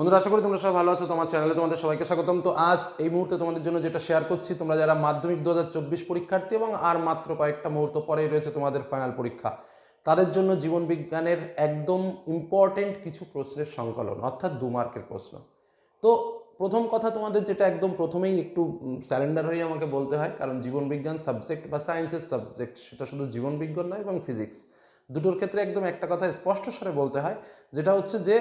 বন্ধুরা, আশা করি তোমরা সবাই ভালো আছো। তোমার চ্যানেলে তোমাদের সবাইকে স্বাগতম। তো আজ এই মুহূর্তে তোমাদের জন্য যেটা শেয়ার করছি, তোমরা যারা মাধ্যমিক দু হাজার চব্বিশ পরীক্ষার্থী এবং আর মাত্র কয়েকটা মুহূর্ত পরেই রয়েছে তোমাদের ফাইনাল পরীক্ষা, তাদের জন্য জীবন বিজ্ঞানের একদম ইম্পর্টেন্ট কিছু প্রশ্নের সংকলন, অর্থাৎ দু মার্কের প্রশ্ন। তো প্রথম কথা তোমাদের যেটা একদম প্রথমেই একটু স্যালেন্ডার হয়ে আমাকে বলতে হয়, কারণ জীবন বিজ্ঞান সাবজেক্ট বা সায়েন্সের সাবজেক্ট সেটা শুধু জীবন বিজ্ঞান নয়, এবং ফিজিক্স দুটোর ক্ষেত্রে একদম একটা কথা স্পষ্ট স্বরে বলতে হয়, যেটা হচ্ছে যে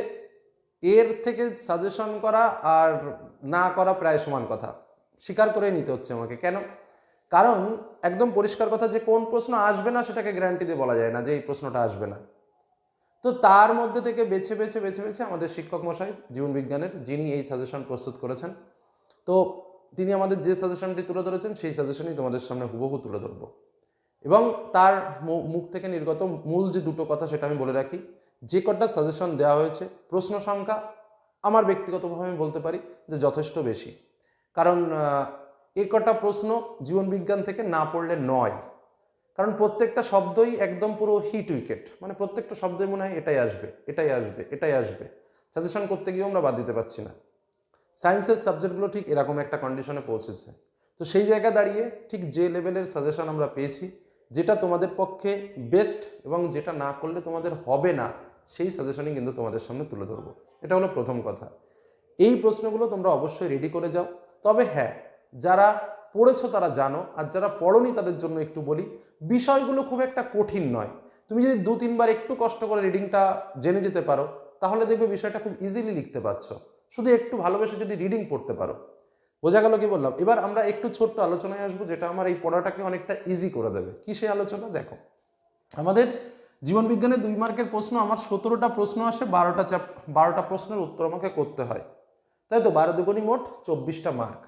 এর থেকে সাজেশন করা আর না করা প্রায় সমান কথা। স্বীকার করে নিতে হচ্ছে আমাকে। কেন? কারণ একদম পরিষ্কার কথা যে কোন প্রশ্ন আসবে না সেটাকে গ্যারান্টি দিয়ে বলা যায় না যে এই প্রশ্নটা আসবে না। তো তার মধ্যে থেকে বেছে বেছে বেছে বেছে আমাদের শিক্ষক মশাই, জীবন বিজ্ঞানের, যিনি এই সাজেশন প্রস্তুত করেছেন, তো তিনি আমাদের যে সাজেশনটি তুলে ধরেছেন, সেই সাজেশনই তোমাদের সামনে হুবহু তুলে ধরবো। এবং তার মুখ থেকে নির্গত মূল যে দুটো কথা সেটা আমি বলে রাখি যে কটা সাজেশন দেওয়া হয়েছে, প্রশ্ন সংখ্যা আমার ব্যক্তিগতভাবে আমি বলতে পারি যে যথেষ্ট বেশি। কারণ এ কটা প্রশ্ন জীবনবিজ্ঞান থেকে না পড়লে নয়। কারণ প্রত্যেকটা শব্দই একদম পুরো হিট উইকেট মানে প্রত্যেকটা শব্দই মনে হয় এটাই আসবে এটাই আসবে এটাই আসবে। সাজেশন করতে গিয়েও আমরা বাদ দিতে পারছি না। সায়েন্সের সাবজেক্টগুলো ঠিক এরকম একটা কন্ডিশনে পৌঁছেছে। তো সেই জায়গায় দাঁড়িয়ে ঠিক যে লেভেলের সাজেশন আমরা পেয়েছি, যেটা তোমাদের পক্ষে বেস্ট এবং যেটা না করলে তোমাদের হবে না সেই সাজেশনই কিন্তু তোমাদের সামনে তুলে ধরবো। এটা হলো প্রথম কথা। এই প্রশ্নগুলো তোমরা অবশ্যই রেডি করে যাও। তবে হ্যাঁ যারা পড়েছ তারা জানো, আর যারা পড়নি তাদের জন্য একটু বলি, বিষয়গুলো খুব একটা কঠিন নয়। তুমি যদি দু, তিনবার একটু কষ্ট করে রিডিংটা জেনে যেতে পারো, তাহলে দেখবে বিষয়টা খুব ইজিলি লিখতে পারছ। শুধু একটু ভালোবেসে যদি রিডিং পড়তে পারো। বোঝা গেল কি বললাম? এবার আমরা একটু ছোট্ট আলোচনায় আসব, যেটা আমার এই পড়াটাকে অনেকটা ইজি করে দেবে। কি সেই আলোচনা? দেখো। আমাদের জীবন বিজ্ঞানের দুই মার্কের প্রশ্ন, আমার সতেরোটা প্রশ্ন আসে, বারোটা চ্যাপ বারোটা প্রশ্নের উত্তর আমাকে করতে হয়। তাই তো, বারো দুগুণি মোট চব্বিশটা মার্ক।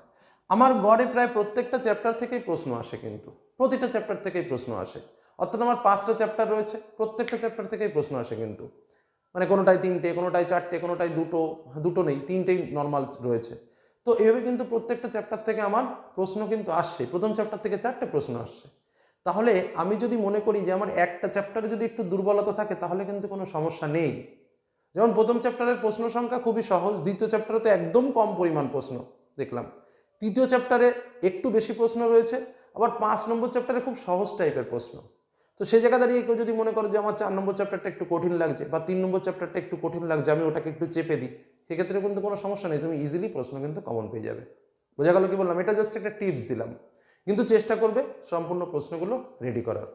আমার গড়ে প্রায় প্রত্যেকটা চ্যাপ্টার থেকেই প্রশ্ন আসে কিন্তু, প্রতিটা চ্যাপ্টার থেকেই প্রশ্ন আসে। অর্থাৎ আমার পাঁচটা চ্যাপ্টার রয়েছে, প্রত্যেকটা চ্যাপ্টার থেকেই প্রশ্ন আসে কিন্তু। মানে কোনোটায় তিনটে কোনোটায় চারটে কোনোটায় দুটো দুটো নেই, তিনটেই নর্মাল রয়েছে। তো এভাবে কিন্তু প্রত্যেকটা চ্যাপ্টার থেকে আমার প্রশ্ন কিন্তু আসছে, প্রথম চ্যাপ্টার থেকে চারটে প্রশ্ন আসছে। তাহলে আমি যদি মনে করি যে আমার একটা চ্যাপ্টারে যদি একটু দুর্বলতা থাকে, তাহলে কিন্তু কোনো সমস্যা নেই। যেমন প্রথম চ্যাপ্টারের প্রশ্ন সংখ্যা খুবই সহজ, দ্বিতীয় চ্যাপ্টারে তো একদম কম পরিমাণ প্রশ্ন, দেখলাম। তৃতীয় চ্যাপ্টারে একটু বেশি প্রশ্ন রয়েছে, আবার পাঁচ নম্বর চ্যাপ্টারে খুব সহজ টাইপের প্রশ্ন। তো সেই জায়গা দাঁড়িয়ে কেউ যদি মনে করো যে আমার চার নম্বর চ্যাপ্টারটা একটু কঠিন লাগছে, বা তিন নম্বর চ্যাপ্টারটা একটু কঠিন লাগছে, আমি ওটাকে একটু চেপে দিই সেক্ষেত্রে কিন্তু কোনো সমস্যা নেই, তুমি ইজিলি প্রশ্ন কিন্তু কমন পেয়ে যাবে। বোঝা গেল কি বললাম? এটা জাস্ট একটা টিপস দিলাম। কিন্তু চেষ্টা করবে সম্পূর্ণ প্রশ্নগুলো রেডি করার।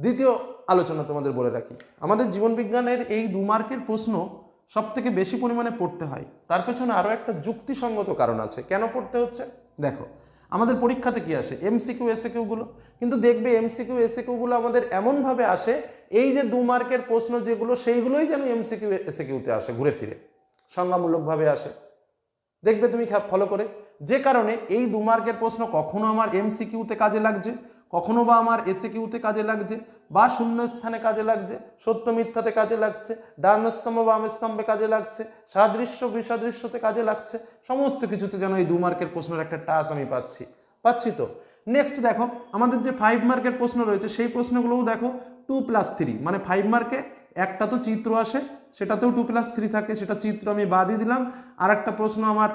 দ্বিতীয় আলোচনা তোমাদের বলে রাখি। আমাদের জীবন বিজ্ঞানের এই দু মার্কের প্রশ্ন সব থেকে বেশি পরিমাণে পড়তে হয়। তার পেছনে আরও একটা যুক্তিসঙ্গত কারণ আছে। কেন পড়তে হচ্ছে? দেখো, আমাদের পরীক্ষাতে কি আসে? এমসিকিউ এসএকিউগুলো কিন্তু দেখবে এমসিকিউ এসএকিউগুলো আমাদের এমনভাবে আসে, এই যে দু মার্কের প্রশ্ন যেগুলো, সেইগুলোই যেন এমসিকিউ এসএকিউতে আসে ঘুরে ফিরে। সংজ্ঞামূলকভাবে আসে। দেখবে তুমি ফলো করে। যে কারণে এই দু মার্কের প্রশ্ন কখনো আমার এমসিকিউতে কাজে লাগছে, কখনো বা আমার এসে কিউতে কাজে লাগছে, বা শূন্য স্থানে কাজে লাগছে, সত্য মিথ্যাতে কাজে লাগছে ডান স্তম্ভ বাম স্তম্ভে কাজে লাগছে, সাদৃশ্য, বিসাদৃশ্যতে কাজে লাগছে, সমস্ত কিছুতে যেন এই দু মার্কের প্রশ্নের একটা টাচ আমি পাচ্ছি। পাচ্ছি তো? নেক্সট দেখো, আমাদের যে ফাইভ মার্কের প্রশ্ন রয়েছে, সেই প্রশ্নগুলোও দেখো টু প্লাস থ্রি মানে ফাইভ মার্কে একটা তো চিত্র আসে, সেটাতেও টু প্লাস থ্রি থাকে, সেটা চিত্র আমি বাদই দিলাম। আর একটা প্রশ্ন আমার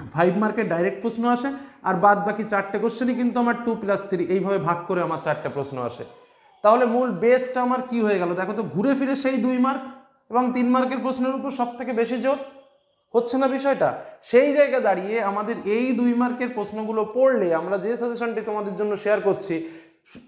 ফাইভ মার্কের ডাইরেক্ট প্রশ্ন আসে, আর বাদ বাকি চারটে কোশ্চেনই কিন্তু আমার টু প্লাস থ্রি এইভাবে ভাগ করে আমার চারটে প্রশ্ন আসে। তাহলে মূল বেসটা আমার কি হয়ে গেল? দেখো তো, ঘুরে ফিরে সেই দুই মার্ক এবং তিন মার্কের প্রশ্নের উপর সব থেকে বেশি জোর। হচ্ছে না বিষয়টা? সেই জায়গা দাঁড়িয়ে আমাদের এই দুই মার্কের প্রশ্নগুলো পড়লে আমরা যে সাজেশনটি তোমাদের জন্য শেয়ার করছি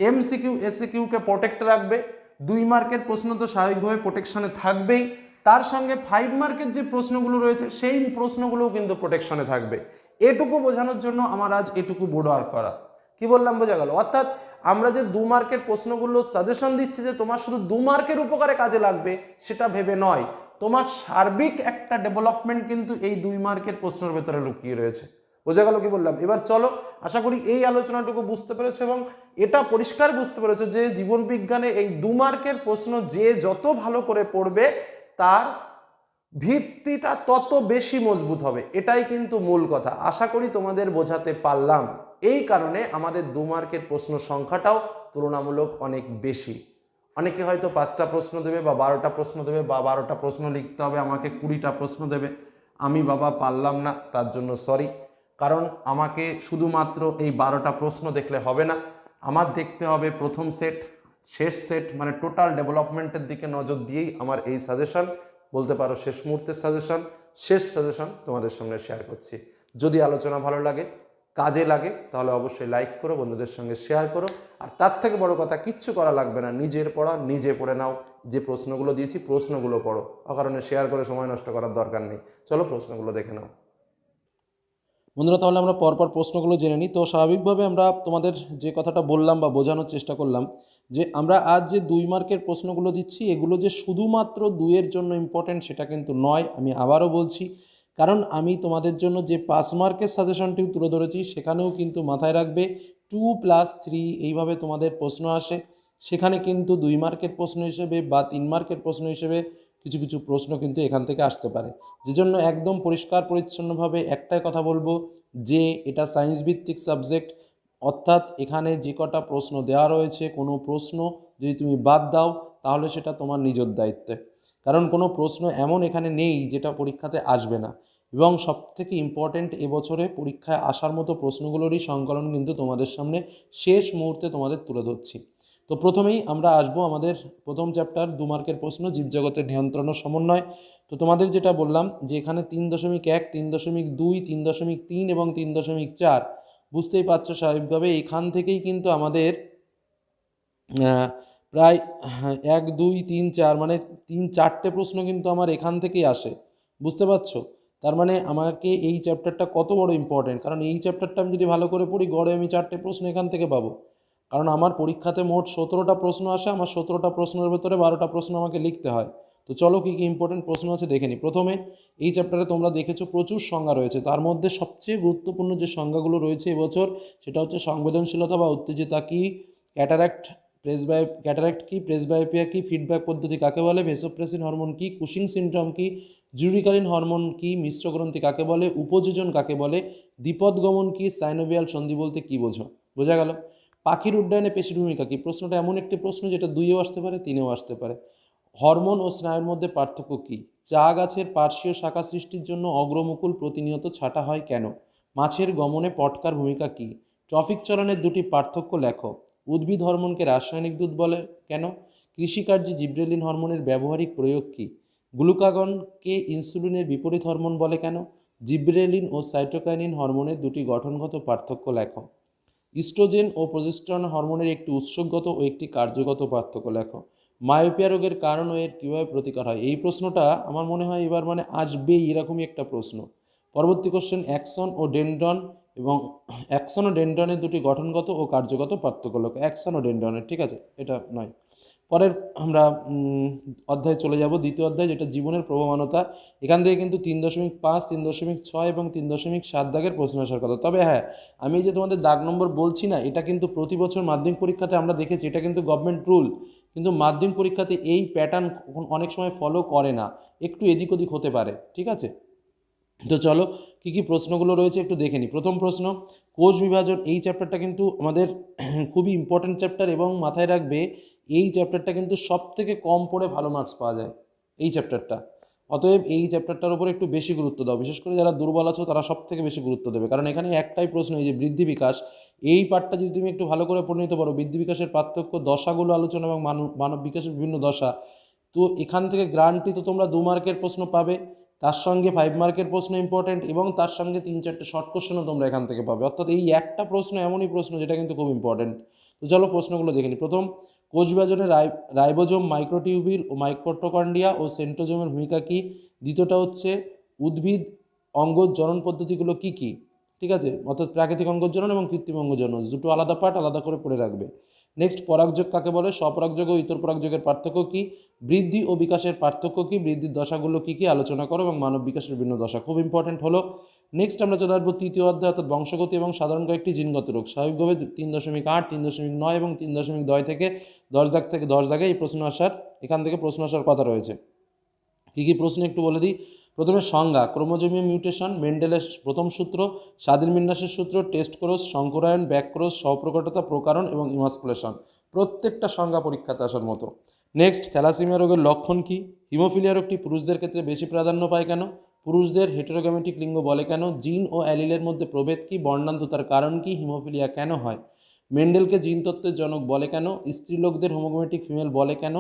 এমসিকিউ এসিকিউকে প্রোটেক্ট রাখবে। দুই মার্কের প্রশ্ন তো স্বাভাবিকভাবে প্রোটেকশনে থাকবেই। তার সঙ্গে ফাইভ মার্কের যে প্রশ্নগুলো রয়েছে, সেই প্রশ্নগুলোও কিন্তু প্রোটেকশনে থাকবে। এটুকু বোঝানোর জন্য আমার আজ এটুকু বোর্ড ওয়ার্ক করা। কি বললাম, বোঝা গেল? অর্থাৎ আমরা যে দু মার্কের প্রশ্নগুলো সাজেশন দিচ্ছি যে তোমার শুধু দু মার্কের উপকারে কাজে লাগবে, সেটা ভেবে নয়। তোমার সার্বিক একটা ডেভেলপমেন্ট কিন্তু এই দুই মার্কের প্রশ্নের ভেতরে লুকিয়ে রয়েছে। বোঝা গেল কি বললাম? এবার চলো, আশা করি এই আলোচনাটুকু বুঝতে পেরেছ এবং এটা পরিষ্কার বুঝতে পেরেছ যে জীবন বিজ্ঞানে এই দু মার্কের প্রশ্ন যে যত ভালো করে পড়বে, তার ভিত্তিটা তত বেশি মজবুত হবে। এটাই কিন্তু মূল কথা। আশা করি তোমাদের বোঝাতে পারলাম। এই কারণে আমাদের দু মার্কের প্রশ্ন সংখ্যাটাও তুলনামূলক অনেক বেশি। অনেকে হয়তো পাঁচটা প্রশ্ন দেবে বা বারোটা প্রশ্ন দেবে বা বারোটা প্রশ্ন লিখতে হবে, আমাকে কুড়িটা প্রশ্ন দেবে। আমি বাবা পারলাম না, তার জন্য সরি কারণ আমাকে শুধুমাত্র এই বারোটা প্রশ্ন দেখলে হবে না। আমার দেখতে হবে প্রথম সেট শেষ সেট মানে টোটাল ডেভেলপমেন্টের দিকে নজর দিয়েই আমার এই সাজেশন বলতে পারো শেষ মুহূর্তের সাজেশন শেষ সাজেশন তোমাদের সামনে শেয়ার করছি। যদি আলোচনা ভালো লাগে, কাজে লাগে, তাহলে অবশ্যই লাইক করো, বন্ধুদের সঙ্গে শেয়ার করো। আর তার থেকে বড় কথা, কিচ্ছু করা লাগবে না। নিজের পড়া, নিজে পড়ে নাও। যে প্রশ্নগুলো দিয়েছি, প্রশ্নগুলো পড়ো। অকারণে শেয়ার করে সময় নষ্ট করার দরকার নেই। চলো প্রশ্নগুলো দেখে নাও। বন্ধুরা, তাহলে আমরা পরপর প্রশ্নগুলো জেনে নিই। তো স্বাভাবিকভাবে আমরা তোমাদের যে কথাটা বললাম বা বোঝানোর চেষ্টা করলাম, যে আমরা আজ যে দুই মার্কের প্রশ্নগুলো দিচ্ছি, এগুলো যে শুধুমাত্র দুইয়ের জন্য ইম্পর্টেন্ট সেটা কিন্তু নয়, আমি আবারও বলছি। কারণ আমি তোমাদের জন্য যে পাঁচ মার্কের সাজেশনটিও তুলে ধরেছি, সেখানেও কিন্তু মাথায় রাখবে টু প্লাস থ্রি এইভাবে তোমাদের প্রশ্ন আসে। সেখানে কিন্তু দুই মার্কের প্রশ্ন হিসেবে বা তিন মার্কের প্রশ্ন হিসেবে কিছু কিছু প্রশ্ন কিন্তু এখান থেকে আসতে পারে। যে জন্য একদম পরিষ্কার, পরিচ্ছন্নভাবে একটাই কথা বলব যে, এটা সায়েন্স ভিত্তিক সাবজেক্ট। অর্থাৎ এখানে যে কটা প্রশ্ন দেওয়া রয়েছে, কোনো প্রশ্ন যদি তুমি বাদ দাও, তাহলে সেটা তোমার নিজের দায়িত্বে। কারণ কোনো প্রশ্ন এমন এখানে নেই যেটা পরীক্ষাতে আসবে না। এবং সবথেকে ইম্পর্ট্যান্ট এবছরে পরীক্ষায় আসার মতো প্রশ্নগুলোরই সংকলন কিন্তু তোমাদের সামনে শেষ মুহূর্তে তোমাদের তুলে ধরছি। তো প্রথমেই আমরা আসব আমাদের প্রথম চ্যাপ্টার দু মার্কের প্রশ্ন, জীবজগতের নিয়ন্ত্রণ ও সমন্বয়। তো তোমাদের যেটা বললাম যে এখানে তিন দশমিক এক, তিন দশমিক দুই, তিন দশমিক তিন এবং তিন দশমিক চার, বুঝতেই পারছ স্বাভাবিকভাবে এখান থেকেই কিন্তু আমাদের প্রায়, এক, দুই, তিন, চার মানে তিন চারটে প্রশ্ন কিন্তু আমার এখান থেকেই আসে, বুঝতে পারছ? তার মানে আমাকে এই চ্যাপ্টারটা কত বড় ইম্পর্টেন্ট কারণ এই চ্যাপ্টারটা আমি যদি ভালো করে পড়ি, গড়ে আমি চারটে প্রশ্ন এখান থেকে পাবো। কারণ আমার পরীক্ষাতে মোট সতেরোটা প্রশ্ন আসে, আমার সতেরোটা প্রশ্নের ভেতরে বারোটা প্রশ্ন আমাকে লিখতে হয়। তো চলো কী কী ইম্পর্টেন্ট প্রশ্ন আছে দেখে নিই প্রথমে এই চ্যাপ্টারে তোমরা দেখেছ প্রচুর সংজ্ঞা রয়েছে। তার মধ্যে সবচেয়ে গুরুত্বপূর্ণ যে সংজ্ঞাগুলো রয়েছে এবছর, সেটা হচ্ছে সংবেদনশীলতা বা উত্তেজিতা কি ক্যাটারাক্ট প্রেসবাই ক্যাটারাক্ট কি প্রেসবায়োপিয়া কি ফিডব্যাক পদ্ধতি কাকে বলে ভেসোপ্রেসিন হরমোন কি কুশিং সিনড্রোম কি জুরিকালীন হরমোন কি, মিশ্র গ্রন্থি কাকে বলে, উপযোজন কাকে বলে দ্বিপদগমন কি সাইনোভিয়াল সন্ধি বলতে কি বোঝো? বোঝা গেল? পাখির উড্ডয়নে পেশির ভূমিকা কী? প্রশ্নটা এমন একটি প্রশ্ন যেটা দুইয়েও আসতে পারে, তিনেও আসতে পারে। হরমোন ও স্নায়ুর মধ্যে পার্থক্য কী? চা গাছের পার্শ্বীয় শাখা সৃষ্টির জন্য অগ্রমুকুল প্রতিনিয়ত ছাঁটা হয় কেন? মাছের গমনে পটকার ভূমিকা কী? ট্রফিক চলনের দুটি পার্থক্য লেখো। উদ্ভিদ হরমোনকে রাসায়নিক দুধ বলে কেন? কৃষিকার্যে জিব্রেলিন হরমোনের ব্যবহারিক প্রয়োগ কী? গ্লুকাগনকে ইনসুলিনের বিপরীত হরমোন বলে কেন? জিব্রেলিন ও সাইটোকাইনিন হরমোনের দুটি গঠনগত পার্থক্য লেখো। ইস্ট্রোজেন ও প্রজেস্ট্রন হরমোনের একটি উৎসগত ও একটি কার্যগত পার্থক্য, লেখো। মায়োপিয়া রোগের কারণ ও এর কীভাবে প্রতিকার হয়? এই প্রশ্নটা আমার মনে হয় এবার মানে আসবেই, এরকমই একটা প্রশ্ন। পরবর্তী কোশ্চেন অ্যাকশন ও ডেন্ডন এবং অ্যাকশন ও ডেন্ডনের দুটি গঠনগত ও কার্যগত পার্থক্য, লেখো। অ্যাকশন ও ডেন্ডনের ঠিক আছে? এটা নয়। পরের আমরা অধ্যায়ে চলে যাব। দ্বিতীয় অধ্যায় যেটা জীবনের প্রবমানতা, এখান থেকে কিন্তু তিন দশমিক পাঁচ, তিন দশমিক ছয় এবং তিন দশমিক সাত দাগের প্রশ্ন আসার কথা। তবে হ্যাঁ আমি যে তোমাদের দাগ নম্বর বলছি না, এটা কিন্তু প্রতি বছর মাধ্যমিক পরীক্ষাতে আমরা দেখেছি, এটা কিন্তু গভর্নমেন্ট রুল কিন্তু মাধ্যমিক পরীক্ষাতে এই প্যাটার্ন অনেক সময় ফলো করে না, একটু এদিক ওদিক হতে পারে, ঠিক আছে? তো চলো, কী কী প্রশ্নগুলো রয়েছে একটু দেখে নিই। প্রথম প্রশ্ন, কোষ বিভাজন এই চ্যাপ্টারটা কিন্তু আমাদের খুবই ইম্পর্ট্যান্ট চ্যাপ্টার এবং মাথায় রাখবে এই চ্যাপ্টারটা কিন্তু সব থেকে কম পড়ে ভালো মার্কস পাওয়া যায়, এই চ্যাপ্টারটা অতএব এই চ্যাপ্টারটার উপর একটু বেশি গুরুত্ব দাও। বিশেষ করে যারা দুর্বল আছো, তারা সব থেকে বেশি গুরুত্ব দেবে। কারণ এখানে একটাই প্রশ্ন, এই যে বৃদ্ধি বিকাশ, এই পার্টটা যদি তুমি একটু ভালো করে পড়ে নিতে পারো, বৃদ্ধি বিকাশের পার্থক্য দশাগুলো আলোচনা এবং মানব মানব বিকাশের বিভিন্ন দশা, তো এখান থেকে গ্রান্টি তো তোমরা দু মার্কের প্রশ্ন পাবে, তার সঙ্গে ফাইভ মার্কের প্রশ্ন ইম্পর্টেন্ট এবং তার সঙ্গে তিন চারটে শর্ট কোশ্চেনও তোমরা এখান থেকে পাবে। অর্থাৎ এই একটা প্রশ্ন এমনই প্রশ্ন যেটা কিন্তু খুব ইম্পর্টেন্ট তো চলো প্রশ্নগুলো দেখে নিই প্রথম কোষ বিভাজনে রাই, রাইবোজোম মাইক্রোটিউবিল ও মাইক্রোটোকন্ডিয়া ও সেন্টোজোমের ভূমিকা কী? দ্বিতীয়টা হচ্ছে উদ্ভিদ অঙ্গজ জনন পদ্ধতিগুলো কি কি? ঠিক আছে? অর্থাৎ প্রাকৃতিক অঙ্গজনন এবং কৃত্রিম অঙ্গজনন দুটো আলাদা পার্ট, আলাদা করে পড়ে রাখবে। নেক্সট পরাগযোগ কাকে বলে? স্বপরাগযোগ ও ইতর পরাগযোগের পার্থক্য কী? বৃদ্ধি ও বিকাশের পার্থক্য কী? বৃদ্ধির দশাগুলো কী কী? আলোচনা করো এবং মানব বিকাশের বিভিন্ন দশা। খুব ইম্পর্টেন্ট হলো। নেক্সট আমরা চলে আসব তৃতীয় অধ্যায়, অর্থাৎ বংশগতি এবং সাধারণ কয়েকটি জিনগত রোগ। স্বাভাবিকভাবে তিন দশমিক আট, তিন দশমিক নয় এবং তিন দশমিক দয় থেকে দশ দাগ থেকে দশ দাগে এই প্রশ্ন আসার, এখান থেকে প্রশ্ন আসার কথা রয়েছে। কী কী প্রশ্ন একটু বলে দিই? প্রথমে সংজ্ঞা ক্রোমোজোমীয় মিউটেশন, মেন্ডেলের প্রথম সূত্র, স্বাধীন বিন্যাসের সূত্র, টেস্ট ক্রোস সংকরায়ন ব্যাক ক্রোস স্বপ্রকটতা প্রকারণ এবং ইমাসকুলেশন। প্রত্যেকটা সংজ্ঞা পরীক্ষাতে আসার মতো। নেক্সট থ্যালাসিমিয়া রোগের লক্ষণ কী? হিমোফিলিয়া রোগটি পুরুষদের ক্ষেত্রে বেশি প্রাধান্য পায় কেন? পুরুষদের হেটেরোগ্যামেটিক লিঙ্গ বলে কেন? জিন ও অ্যালিলের মধ্যে প্রভেদ কি? বর্ণান্ততার কারণ কি? হিমোফিলিয়া কেন হয়? মেন্ডেলকে জিন তত্ত্বের জনক বলে কেন? স্ত্রীলোকদের হোমোগ্যামেটিক ফিমেল বলে কেন?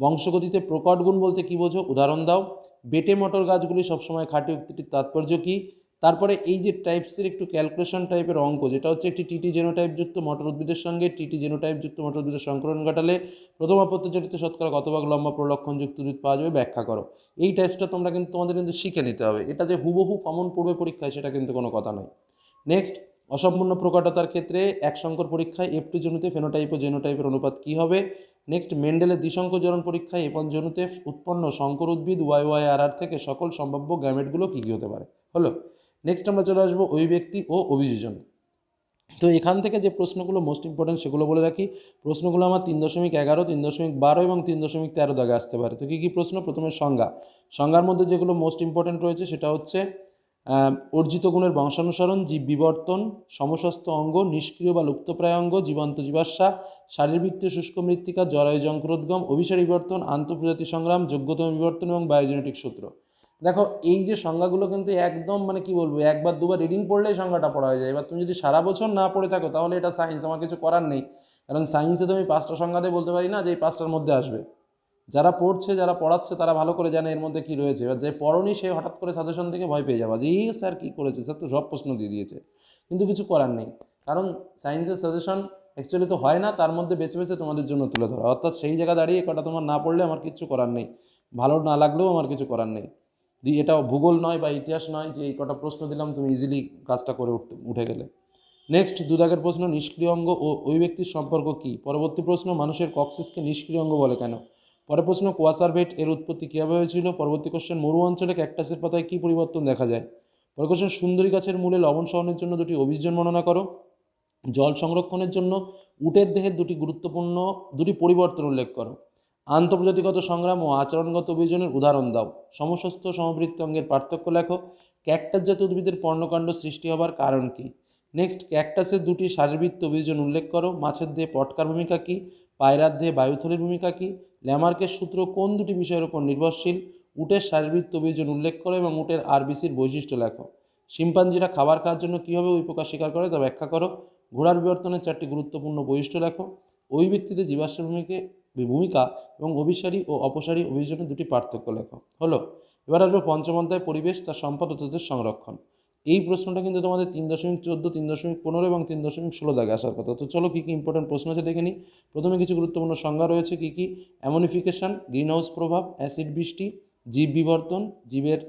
বংশগতিতে প্রকট গুণ বলতে কী বোঝো? উদাহরণ দাও। বেটে মটর গাছগুলি সবসময় খাটি উক্তিটির তাৎপর্য কি? তারপরে এই যে টাইপসের একটু ক্যালকুলেশন টাইপের অঙ্ক, যেটা হচ্ছে একটি টিটি জেনোটাইপযুক্ত মটর উদ্ভিদের সঙ্গে টিটি জেনোটাইপযুক্ত মটর উদ্ভিদের সংকরণ ঘটালে প্রথম আপত্তিজনিত শতকরা কত ভাগ লম্বা প্রলক্ষণযুক্ত উদ্ভিদ পাওয়া যাবে, ব্যাখ্যা করো। এই টাইপসটা তোমরা কিন্তু তোমাদের কিন্তু শিখে নিতে হবে। এটা যে হুবহু কমন পড়বে পরীক্ষায় সেটা কিন্তু কোনো কথা নয়। নেক্সট অসম্পূর্ণ প্রকটতার ক্ষেত্রে এক সংকর পরীক্ষায় এফ টু জনুতে ফেনোটাইপ ও জেনোটাইপের অনুপাত কী হবে? নেক্সট মেন্ডেলের দ্বিসংখ্য জনন পরীক্ষায় এপন জনুতে উৎপন্ন সংকর উদ্ভিদ ওয়াই ওয়াই আর আর থেকে সকল সম্ভাব্য গ্যামেটগুলো কী কী হতে পারে? হলো নেক্সট আমরা চলে আসব অভিব্যক্তি ও অভিযোজন। তো এখান থেকে যে প্রশ্নগুলো মোস্ট ইম্পর্টেন্ট সেগুলো বলে রাখি। প্রশ্নগুলো আমার তিন দশমিক এগারো, তিন দশমিক বারো এবং তিন দশমিক তেরো দাগে আসতে পারে। তো কী কী প্রশ্ন? প্রথমে সংজ্ঞা। সংজ্ঞার মধ্যে যেগুলো মোস্ট ইম্পর্টেন্ট রয়েছে সেটা হচ্ছে অর্জিত গুণের বংশানুসরণ, জীব বিবর্তন সমস্ত অঙ্গ, নিষ্ক্রিয় বা লুপ্তপ্রায় অঙ্গ জীবন্ত জীবাশ্মা, শারীরবৃত্তীয় শুষ্ক মৃত্তিকা, জরায়ু যঙ্করোদ্গম, অভিসার বিবর্তন, আন্তঃপ্রজাতি সংগ্রাম, যোগ্যতম বিবর্তন এবং বায়োজেনেটিক সূত্র। দেখো, এই যে সংজ্ঞাগুলো কিন্তু একদম মানে কি বলব, একবার দুবার রিডিং পড়লেই সংজ্ঞাটা পড়া হয়ে যায়। এবার তুমি যদি সারা বছর না পড়ে থাকো, তাহলে এটা সায়েন্স আমার কিছু করার নেই। কারণ সায়েন্সে তো আমি পাঁচটা সংজ্ঞাতে বলতে পারি না যে এই পাঁচটার মধ্যে আসবে। যারা পড়ছে, যারা পড়াচ্ছে, তারা ভালো করে জানে এর মধ্যে কি রয়েছে। এবার যে পড়নি, সে হঠাৎ করে সাজেশন থেকে ভয় পেয়ে যাবে। যে, এই স্যার কী করেছে? স্যার তো সব প্রশ্ন দিয়ে দিয়েছে। কিন্তু কিছু করার নেই। কারণ সায়েন্সের সাজেশন অ্যাকচুয়ালি তো হয় না, তার মধ্যে বেছে বেছে তোমাদের জন্য তুলে ধরা। অর্থাৎ সেই জায়গা দাঁড়িয়ে কটা তোমার না পড়লে আমার কিচ্ছু করার নেই। ভালো না লাগলেও আমার কিছু করার নেই। এটা ভূগোল নয় বা ইতিহাস নয় যে এই কটা প্রশ্ন দিলাম, তুমি ইজিলি কাজটা করে উঠে গেলে। নেক্সট দুদাগের প্রশ্ন, নিষ্ক্রিয় অঙ্গ ও ওই ব্যক্তির সম্পর্ক কী? পরবর্তী প্রশ্ন, মানুষের কক্সিসকে নিষ্ক্রিয় অঙ্গ বলে কেন? পরের প্রশ্ন, কোয়াসারভেট এর উৎপত্তি কীভাবে হয়েছিল? পরবর্তী কোশ্চেন মরু অঞ্চলে ক্যাকটাসের পাতায় কী পরিবর্তন দেখা যায়? পরের কোশ্চেন সুন্দরী গাছের মূলে লবণ সহনের জন্য দুটি অভিযোজন বর্ণনা করো। জল সংরক্ষণের জন্য উটের দেহের দুটি গুরুত্বপূর্ণ, দুটি পরিবর্তন উল্লেখ করো। আন্তর্জাতিকগত সংগ্রাম ও আচরণগত অভিযোজনের উদাহরণ দাও। সমস্ত সমবৃত্ত অঙ্গের পার্থক্য লেখো। ক্যাকটাস জাতীয় উদ্ভিদের পর্ণকাণ্ড সৃষ্টি হবার কারণ কী? নেক্সট ক্যাকটাসের দুটি শারীরবৃত্ত অভিযোজন উল্লেখ করো। মাছের দেহে পটকার ভূমিকা কী? পায়রার দেহে বায়ুথলির ভূমিকা কী? ল্যামার্কের সূত্র কোন দুটি বিষয়ের উপর নির্ভরশীল? উটের শারীরবৃত্ত অভিযোজন উল্লেখ করো এবং উটের আরবিসির বৈশিষ্ট্য লেখো। শিম্পাঞ্জিরা খাবার খাওয়ার জন্য কীভাবে ওই প্রকার শিকার করে তা ব্যাখ্যা করো। ঘোড়ার বিবর্তনের চারটি গুরুত্বপূর্ণ বৈশিষ্ট্য লেখো। ওই ব্যক্তিতে জীবাশ্মের ভূমিকে এবং অভিসারী ও অপসারী অভিযোজনের দুটি পার্থক্য লেখো। হলো, এবার আসবে পঞ্চম অধ্যায়, পরিবেশ, তার সম্পদ ও তাদের সংরক্ষণ। এই প্রশ্নটা কিন্তু তোমাদের তিন দশমিক চোদ্দ, তিন দশমিক পনেরো এবং তিন দশমিক ষোলো দাগে আসার কথা। তো চলো কী কী ইম্পর্টেন্ট প্রশ্ন আছে দেখে নিই। প্রথমে কিছু গুরুত্বপূর্ণ সংজ্ঞা রয়েছে, কী কী? অ্যামোনিফিকেশন, গ্রিনহাউস প্রভাব, অ্যাসিড বৃষ্টি, জীব বিবর্তন, জীবের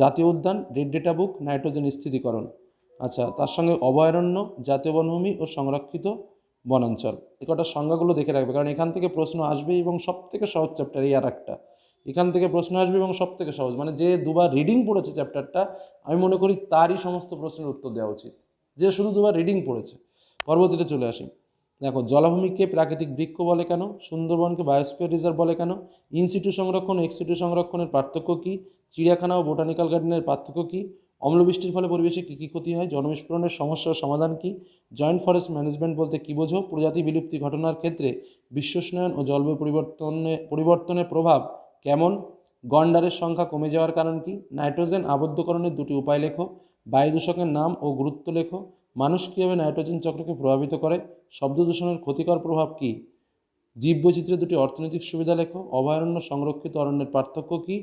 জাতীয় উদ্যান, রেড ডেটা বুক, নাইট্রোজেন স্থিতিকরণ। আচ্ছা তার সঙ্গে অভয়ারণ্য, জাতীয় বনভূমি ও সংরক্ষিত বনাঞ্চল। এ কটা সংজ্ঞাগুলো দেখে রাখবে। কারণ এখান থেকে প্রশ্ন আসবে এবং সব থেকে সহজ চ্যাপ্টার এই আর একটা এখান থেকে প্রশ্ন আসবে এবং সব থেকে সহজ। মানে যে দুবার রিডিং পড়েছে চ্যাপ্টারটা আমি মনে করি তারই সমস্ত প্রশ্নের উত্তর দেওয়া উচিত। যে শুধু দুবার রিডিং পড়েছে। পরবর্তীতে চলে আসি। দেখো, জলাভূমিকে প্রাকৃতিক বৃক্ষ বলে কেন? সুন্দরবনকে বায়োস্পিয়ার রিজার্ভ বলে কেন? ইনসিটু সংরক্ষণ ও এক্সিটু সংরক্ষণের পার্থক্য কী? চিড়িয়াখানা ও বোটানিক্যাল গার্ডেনের পার্থক্য কী? অম্লবৃষ্টির ফলে পরিবেশে কী কী ক্ষতি হয়? জনবিস্ফোরণের সমস্যার সমাধান কী? জয়েন্ট ফরেস্ট ম্যানেজমেন্ট বলতে কী বোঝো? প্রজাতি বিলুপ্তি ঘটনার ক্ষেত্রে বিশ্বস্নায়ন ও জলবায়ু পরিবর্তনে, পরিবর্তনের প্রভাব কেমন? গন্ডারের সংখ্যা কমে যাওয়ার কারণ কি? নাইট্রোজেন আবদ্ধকরণের দুটি উপায় লেখো। বায়ু দূষকের নাম ও গুরুত্ব লেখো। মানুষ কীভাবে নাইট্রোজেন চক্রকে প্রভাবিত করে? শব্দ দূষণের ক্ষতিকর প্রভাব কী? জীববৈচিত্র্যের দুটি অর্থনৈতিক সুবিধা লেখো। অভয়ারণ্য সংরক্ষিত অরণ্যের পার্থক্য কী?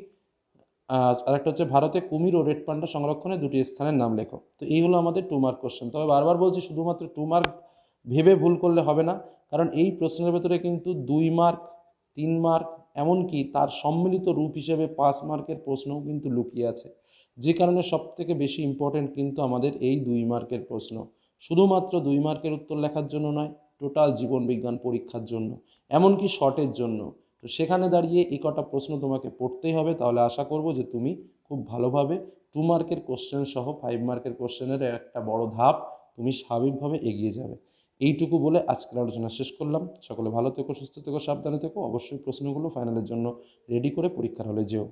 আর আরেকটা হচ্ছে ভারতে কুমির ও রেড পান্ডা সংরক্ষণে দুটি স্থানের নাম লেখো। তো এই হলো আমাদের টু মার্ক কোশ্চেন তবে বারবার বলছি, শুধুমাত্র টু মার্ক ভেবে ভুল করলে হবে না, কারণ এই প্রশ্নের ভেতরে কিন্তু দুই মার্ক তিন মার্ক এমনকি তার সম্মিলিত রূপ হিসেবে পাঁচ মার্কের প্রশ্নও কিন্তু লুকিয়ে আছে। যে কারণে সব থেকে বেশি ইম্পর্টেন্ট কিন্তু আমাদের এই দুই মার্কের প্রশ্ন। শুধুমাত্র দুই মার্কের উত্তর লেখার জন্য নয় টোটাল জীবন বিজ্ঞান পরীক্ষার জন্য, এমনকি শর্টের জন্য। তো সেখানে দাঁড়িয়ে এই কটা প্রশ্ন তোমাকে পড়তেই হবে। তাহলে আশা করব যে তুমি খুব ভালোভাবে টু মার্কের কোশ্চেন সহ ফাইভ মার্কের কোশ্চেনের একটা বড় ধাপ তুমি স্বাভাবিকভাবে এগিয়ে যাবে। এইটুকু বলে আজকের আলোচনা শেষ করলাম। সকলে ভালো থেকো, সুস্থ থেকো, সাবধানে থেকো। অবশ্যই প্রশ্নগুলো ফাইনালের জন্য রেডি করে পরীক্ষার হলে যেও।